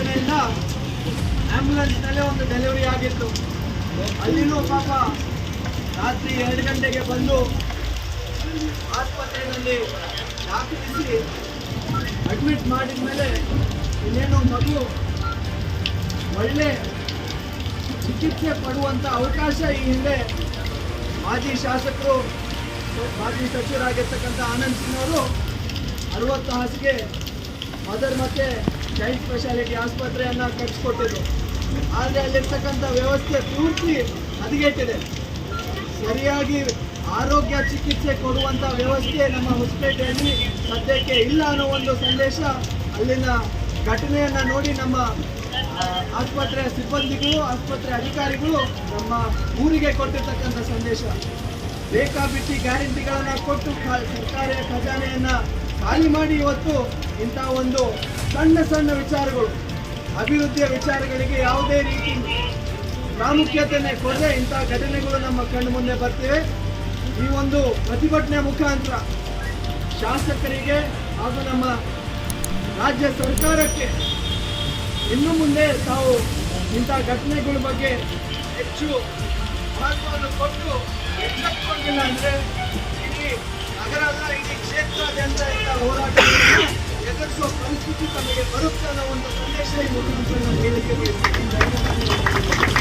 ಯೋಚನೆಯಿಂದ ಆಂಬ್ಯುಲೆನ್ಸ್ನಲ್ಲೇ ಒಂದು ಡೆಲಿವರಿ ಆಗಿತ್ತು. ಅಲ್ಲಿನೂ ಪಾಪ ರಾತ್ರಿ ಎರಡು ಗಂಟೆಗೆ ಬಂದು ಆಸ್ಪತ್ರೆಯಲ್ಲಿ ದಾಖಲಿಸಿ ಅಡ್ಮಿಟ್ ಮಾಡಿದ ಮೇಲೆ ಇನ್ನೇನು ಮಗು ಒಳ್ಳೆ ಚಿಕಿತ್ಸೆ ಪಡುವಂಥ ಅವಕಾಶ ಈ ಹಿಂದೆ ಮಾಜಿ ಶಾಸಕರು, ಮಾಜಿ ಸಚಿವರಾಗಿರ್ತಕ್ಕಂಥ ಆನಂದ್ ಸಿಂಗ್ ಅವರು ಅರವತ್ತು ಹಾಸಿಗೆ ಮದರ್ ಮತ್ತೆ ಚೈಲ್ಡ್ ಸ್ಪೆಷಾಲಿಟಿ ಆಸ್ಪತ್ರೆಯನ್ನು ಕಟ್ಟಿಸ್ಕೊಟ್ಟಿದ್ರು ಆದರೆ ಅಲ್ಲಿರ್ತಕ್ಕಂಥ ವ್ಯವಸ್ಥೆ ಪೂರ್ತಿ ಹದಗೆಟ್ಟಿದೆ. ಸರಿಯಾಗಿ ಆರೋಗ್ಯ ಚಿಕಿತ್ಸೆ ಕೊಡುವಂಥ ವ್ಯವಸ್ಥೆ ನಮ್ಮ ಹೊಸಪೇಟೆಯಲ್ಲಿ ಸದ್ಯಕ್ಕೆ ಇಲ್ಲ ಅನ್ನೋ ಒಂದು ಸಂದೇಶ ಅಲ್ಲಿನ ಘಟನೆಯನ್ನು ನೋಡಿ ನಮ್ಮ ಆಸ್ಪತ್ರೆಯ ಸಿಬ್ಬಂದಿಗಳು, ಆಸ್ಪತ್ರೆ ಅಧಿಕಾರಿಗಳು ನಮ್ಮ ಊರಿಗೆ ಕೊಟ್ಟಿರ್ತಕ್ಕಂಥ ಸಂದೇಶ. ಬೇಕಾಬಿಟ್ಟಿ ಗ್ಯಾರಂಟಿಗಳನ್ನು ಕೊಟ್ಟು ಸರ್ಕಾರಿ ಖಜಾನೆಯನ್ನ ಖಾಲಿ ಮಾಡಿ ಇವತ್ತು ಇಂಥ ಒಂದು ಸಣ್ಣ ಸಣ್ಣ ವಿಚಾರಗಳು, ಅಭಿವೃದ್ಧಿಯ ವಿಚಾರಗಳಿಗೆ ಯಾವುದೇ ರೀತಿ ಪ್ರಾಮುಖ್ಯತೆಯನ್ನೇ ಕೊಡದೆ ಇಂಥ ಘಟನೆಗಳು ನಮ್ಮ ಕಣ್ಣು ಮುಂದೆ ಬರ್ತಿವೆ. ಈ ಒಂದು ಪ್ರತಿಭಟನೆ ಮುಖಾಂತರ ಶಾಸಕರಿಗೆ ಹಾಗೂ ನಮ್ಮ ರಾಜ್ಯ ಸರ್ಕಾರಕ್ಕೆ ಇನ್ನು ಮುಂದೆ ತಾವು ಇಂಥ ಘಟನೆಗಳ ಬಗ್ಗೆ ಹೆಚ್ಚು ಮಹತ್ವವನ್ನು ಕೊಟ್ಟು ಎಚ್ಚೆತ್ತುಕೊಂಡಿಲ್ಲ ಅಂದರೆ ಇಡೀ ನಗರದ, ಇಡೀ ಕ್ಷೇತ್ರಾದ್ಯಂತ ಇಂಥ ಹೋರಾಟಗಳನ್ನು ಎದುರಿಸುವ ಪರಿಸ್ಥಿತಿ ತಮಗೆ ಅನ್ನೋ ಒಂದು ಸಂದೇಶ ಈ ಬಯಸ್ತೀನಿ